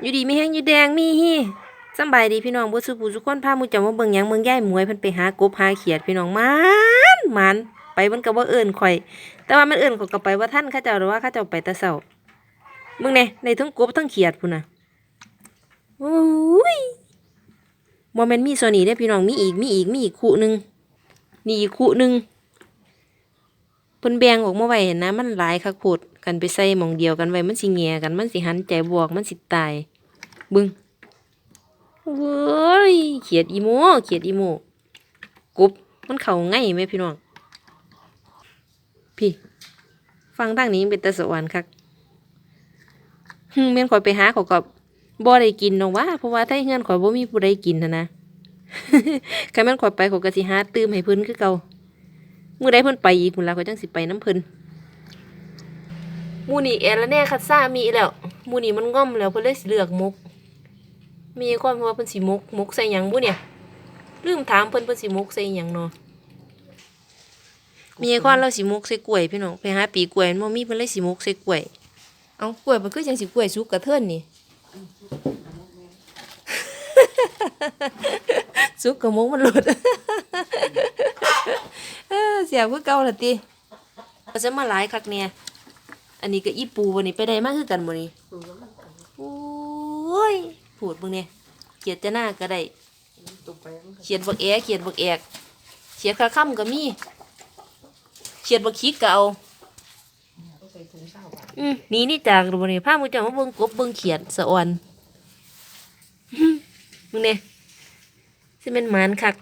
อยู่ดีมีแห้งอยู่แดงมีฮีสบายดีพี่น้องบ่สุผู้สุคนพามู่เจ้ามาเบิ่งหยังเบิ่งยายหมวยเพิ่นไปหากบหาเขียดพี่น้องมานมานไปมันก็บ่เอิ้นข่อย แต่ว่ามันเอิ้นข่อยก็ไปว่าท่านเขาเจ้าหรือว่าเขาเจ้าไปแต่เช้ามึงแน่ในทั้งกบทั้งเขียดพุ่นน่ะโอ้ยบ่แม่นมีโซนี้เด้พี่น้องมีอีกมีอีกมีอีกคู่หนึงนี่อีกคู่หนึงเพิ่นแบ่งออกมาไว้นะ มันหลายคักโพดกันไปใส่หม่องเดียวกันไว้มันสิแหง่กันมันสิหันใจบวกมันสิตาย บึงเว้ยเขียดอีโมเขียดอีโมกบมันเข่าง่ายไหมพี่น้อง พี่ ฟังทางนี้เป็นตะสวรรค์คักฮึเม่นข่อยไปหาเขากับบ่ได้กินน้องว่าเพราะว่าถ้าเฮือนข่อยบ่มีผู้ใดกินหั้นนะคันแม่นข่อยไปข่อยก็สิหาตื้มให้เพิ่นคือเก่ามื้อใดเพิ่นไปอีกพุ่นล่ะข่อยจังสิไปน้ำเพิ่นมูนี้แอละแน่คัดซ่ามีแล้วมูนี้มันง่อมแล้วเพิ่นเลยเลือกมุก มีความว่าเพิ่นสิมกมกใส่หยังบุเนี่ยลืมถามเพิ่นเพิ่นสิมกใส่หยังเนาะมีความเราสิมกใส่กล้วยพี่น้องไปหาปีกล้วยมันบ่มีเพิ่นเลยสิมกใส่กล้วย เอากล้วยมันคือจังสิกล้วยสุกกระเทินนี่สุกกระมกมันหลุดเออเสียบคือเก่าล่ะติก็จะมาหลายคักเนี่ยอันนี้ก็อีปูบ่นี่ไปได้มาคือกันบ่นี่โอ้ย พูดมึงเนี่ยเขียดจะหน้าก็ได้ตุกไปมันก็เขียดบักแอเขียดบักแอกเขียดคาค่ำก็มีเขียดบักคิกก็เอาต้องใส่ถุงเศร้าบาทอืมหนี่นี่จากดูนี่พามึงจะมาเบิ่งกบเบิ่งเขียดสะอ่อนมึงเนี่ยสิเป็นหมานคัก